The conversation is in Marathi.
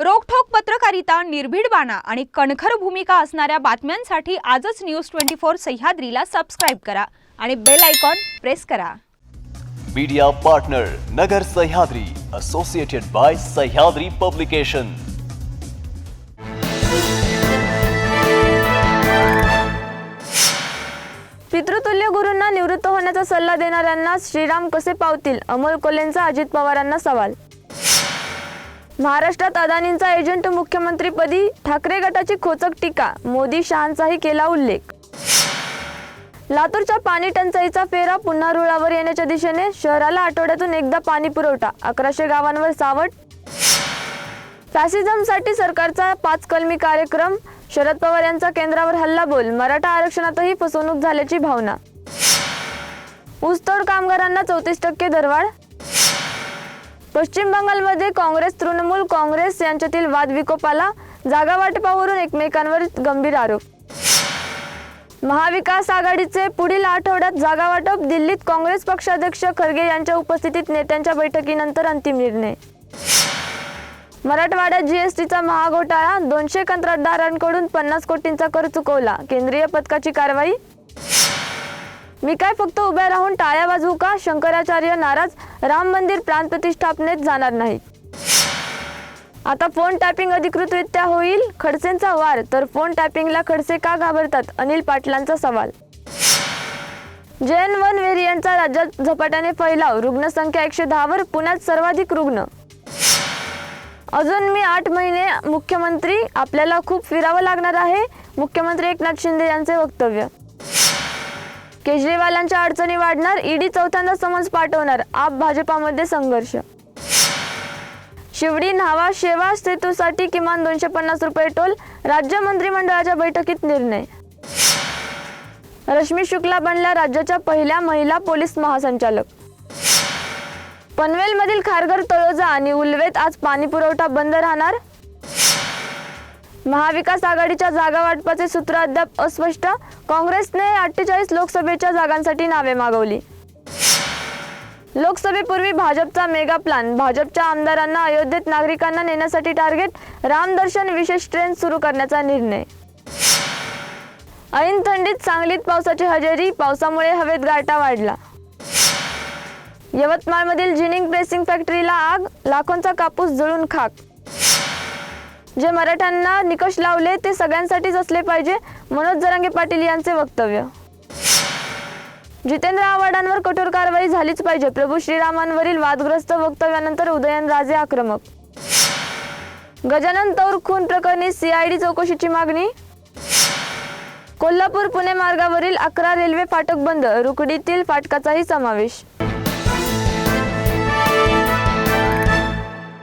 रोखठोक पत्रकारिता निर्भीड बाणा आणि कणखर भूमिका असणाऱ्या बातम्यांसाठी आजच न्यूज ट्वेंटी फोर सह्याद्रीला सबस्क्राईब करा आणि बेल आयकॉन प्रेस करा. Media partner Nagar Sahyadri associated by Sahyadri publication पितृतुल्य गुरूंना निवृत्त होण्याचा सल्ला देणाऱ्यांना श्रीराम कसे पावतील? अमोल कोल्हेंचा अजित पवारांना सवाल महाराष्ट्रात अदानींचा एजंट मुख्यमंत्रीपदी ठाकरे गटाची खोचक टीका मोदी शहांचाही केला उल्लेख. लातूरच्या पाणी टंचाईचा फेरा पुन्हा रुळावर येण्याच्या दिशेने शहराला आठवड्यातून एकदा पाणी पुरवठा अकराशे गावांवर सावट. फॅसिझमसाठी सरकारचा पाच कलमी कार्यक्रम शरद पवार यांचा केंद्रावर हल्ला बोल मराठा आरक्षणातही फसवणूक झाल्याची भावना. ऊसतोड कामगारांना चौतीस टक्के दरवाढ पश्चिम बंगालमध्ये काँग्रेस तृणमूल काँग्रेस यांच्यातील वाद विकोपाला जागा वाटपावरून एकमेकांवर गंभीर आरोप. महाविकास आघाडीचे पुढील आठवड्यात जागा वाटप दिल्लीत काँग्रेस पक्षाध्यक्ष खरगे यांच्या उपस्थितीत नेत्यांच्या बैठकीनंतर अंतिम निर्णय. मराठवाड्यात जीएसटीचा महाघोटाळा दोनशे कंत्राटदारांकडून पन्नास कोटींचा कर चुकवला. केंद्रीय पथकाची कारवाई? मी काय फक्त उभ्या राहून टाळ्या वाजवू का? शंकराचार्य नाराज. राम मंदिर प्राण प्रतिष्ठापनेत जाणार नाही आता फोन टॅपिंग अधिकृतरित्या होईल. खडसेंचा वार. तर फोन टॅपिंगला खडसे का घाबरतात? अनिल पाटलांचा सवाल. जैन वन व्हेरियंटचा राज्यात झपाट्याने फैलाव. रुग्णसंख्या एकशे दहावर पुण्यात सर्वाधिक रुग्ण. अजून मी आठ महिने मुख्यमंत्री आपल्याला खूप फिरावं लागणार आहे. मुख्यमंत्री एकनाथ शिंदे यांचे वक्तव्य. केजरीवालांच्या अडचणी वाढणार ईडी चौथ्यांदा समन्स पाठवणार आप भाजपामध्ये संघर्ष. शिवडी न्हावा शेवा सेतूसाठी किमान दोनशे पन्नास रुपये टोल राज्य मंत्रिमंडळाच्या बैठकीत निर्णय. रश्मी शुक्ला बनल्या राज्याच्या पहिल्या महिला पोलीस महासंचालक. पनवेलमधील खारघर तळोजा आणि उल्वेत आज पाणी पुरवठा बंद राहणार महाविकास आघाडीच्या जागा वाटपाचे सूत्र अद्याप अस्पष्ट. काँग्रेसने अठ्ठेचाळीस लोकसभेच्या जागांसाठी नावे मागवली. लोकसभेपूर्वी भाजपचा मेगा प्लॅन. भाजपच्या आमदारांना अयोध्येत नागरिकांना नेण्यासाठी टार्गेट. रामदर्शन विशेष ट्रेन सुरू करण्याचा निर्णय. ऐन थंडीत सांगलीत पावसाची हजेरी. पावसामुळे हवेत गारठा वाढला. यवतमाळमधील जिनिंग प्रेसिंग फॅक्टरीला आग. लाखोंचा कापूस जळून खाक. जे मराठ्यांना निकष लावले ते सगळ्यांसाठीच असले पाहिजे मनोज जरांगे पाटील यांचे वक्तव्य. जितेंद्र आव्हाडांवर कठोर कारवाई झालीच पाहिजे. प्रभू श्रीरामांवरील वादग्रस्त वक्तव्यानंतर उदयनराजे आक्रमक. गजानन तौर खून प्रकरणी सीआयडी चौकशीची मागणी? कोल्हापूर पुणे मार्गावरील अकरा रेल्वे फाटक बंद रुकडीतील फाटकाचाही समावेश.